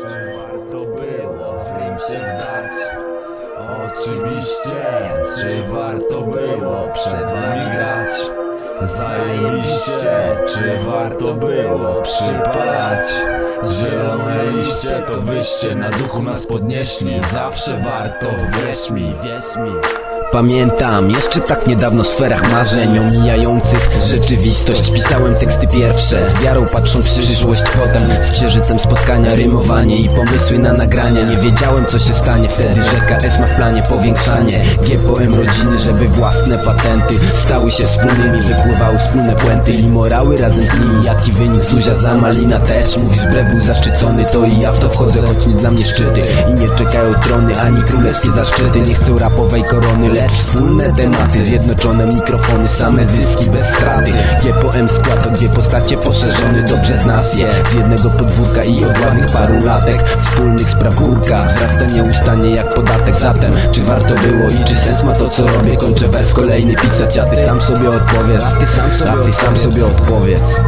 Czy warto było w rym się wdać? Oczywiście, czy warto było przed wami grać? Zajebiście, czy warto było przypalać? Zielone liście to wyście na duchu nas podnieśli Zawsze warto, wierz mi, wierz mi Pamiętam, jeszcze tak niedawno w sferach marzeń omijających rzeczywistość. Pisałem teksty pierwsze, z wiarą patrząc w przyszłość. Potem Z księżycem spotkania, rymowanie i pomysły na nagrania Nie wiedziałem co się stanie wtedy, że KS ma w planie powiększanie GPM rodziny, żeby własne patenty Stały się wspólnymi, wypływały wspólne puenty I morały razem z nimi, jaki wynik Zuzia za Malina też Mówisz, wbrew był zaszczycony, to i ja w to wchodzę. Choć nie dla mnie szczyty i nie czekają trony Ani królewskie zaszczyty, nie chcę rapowej korony Lecz wspólne tematy, zjednoczone mikrofony Same zyski bez straty. GPM skład to dwie postacie poszerzone Dobrze znasz je, z jednego podwórka i od ładnych paru latek Wspólnych spraw górka, wzrasta nieustannie jak podatek Zatem, czy warto było i czy sens ma to co robię? Kończę wers kolejny pisać, a ty sam sobie odpowiedz. A ty sam sobie, a ty sam sobie odpowiedz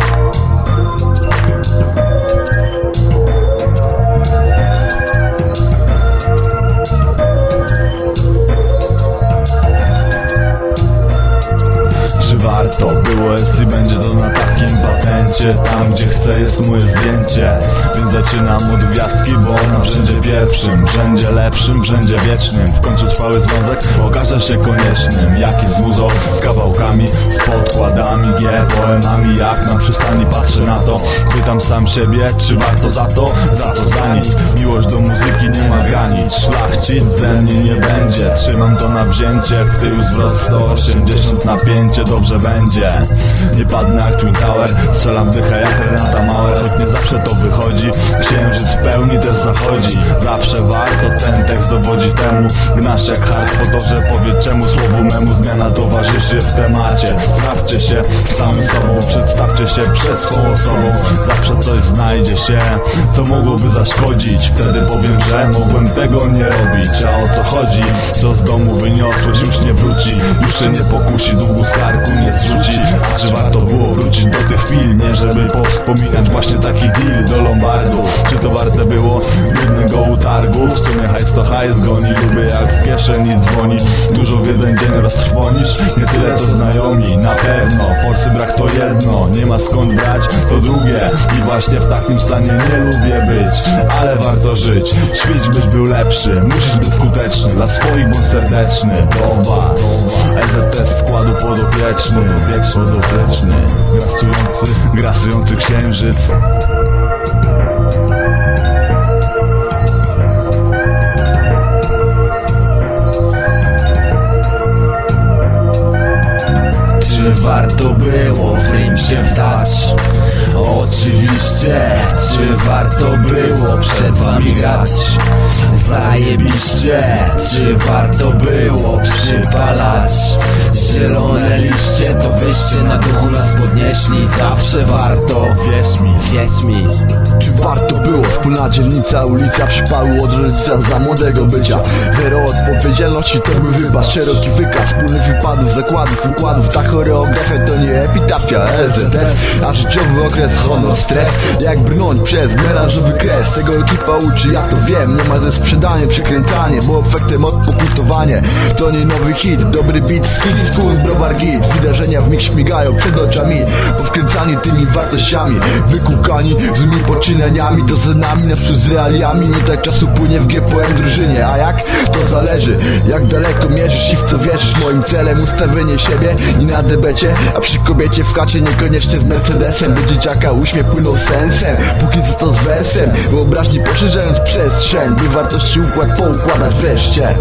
i będzie to na takim patencie. Tam gdzie chcę jest moje zdjęcie. Więc zaczynam od gwiazdki, bo ona wszędzie pierwszym Wszędzie lepszym, wszędzie wiecznym. W końcu trwały związek okaże się koniecznym. Jaki z muzą, z kawałkami, z podkładami G, poemami, jak na przystani patrzę na to Pytam sam siebie, czy warto za to, za co za nic. Miłość do muzyki nie ma granic Szlachcic ze mnie nie będzie. Trzymam to na wzięcie, w tył zwrot 180 napięcie, dobrze będzie. Nie padnę jak Twin Tower, strzelam dychę jak Renata Mauer Choć nie zawsze to wychodzi, księżyc pełni też zachodzi. Zawsze warto, ten tekst dowodzi temu Gnasz jak hard po to, że powie czemu słowu memu Zmiana towarzyszy w temacie. Sprawdźcie się z samym sobą, przedstawcie się przed swą osobą. Zawsze coś znajdzie się, co mogłoby zaszkodzić. Wtedy powiem, że mogłem tego nie robić A o co chodzi? Co z domu wyniosłeś już nie wróci Już się nie pokusi, długu z karku nie zrzuci A czy warto było wrócić do tych chwil? Nie żeby powspominać właśnie taki deal do Lombardu Czy to warte było jednego utargu? W sumie hajs to hajs goni Lubię jak w kieszeni dzwoni. Dużo w jeden dzień roztrwonisz Nie tyle co znajomi, na pewno. Forsy brak to jedno, nie ma skąd brać To drugie. I właśnie w takim stanie nie lubię być Ale warto żyć, świeć byś był lepszy Musisz być skuteczny, dla swoich bądź serdeczny Do was. EZT składu podopieczny Podopieczny Grasujący, grasujący księżyc było w rym się wdać? Oczywiście, czy warto było przed wami grać? Zajebiście, czy warto było przypalać? Zielone liście to wyście na duchu nas podnieśli Zawsze warto, wierz mi, wierz mi Czy warto było? Wspólna dzielnica, ulica przypały od rodzica za młodego bycia Zero odpowiedzialności to by wybacz Szeroki wykaz wspólnych wypadów, zakładów, układów Ta choreografia to nie epitafia LZS, a życiowy okres honor, stres. Jak brnąć przez melanżowy kres? Tego ekipa uczy, ja to wiem. Nie ma ze sprzedanie, przekręcanie Bo efektem odpokutowanie To nie nowy hit, dobry beat, hit, skór, browar git. Wydarzenia w mig śmigają przed oczami. Powkręcani tymi wartościami. Wykukani złymi poczynaniami. To za nami, naprzód z realiami. Nie tak czasu płynie w GPM drużynie. A jak? To zależy Jak daleko mierzysz i w co wierzysz. Moim celem ustawienie siebie i na debecie A przy kobiecie w kacie niekoniecznie z Mercedesem By dzieciaka uśmiech płynął sensem. Póki co to z wersem. Wyobraźni poszerzając przestrzeń By wartości układ poukładać wreszcie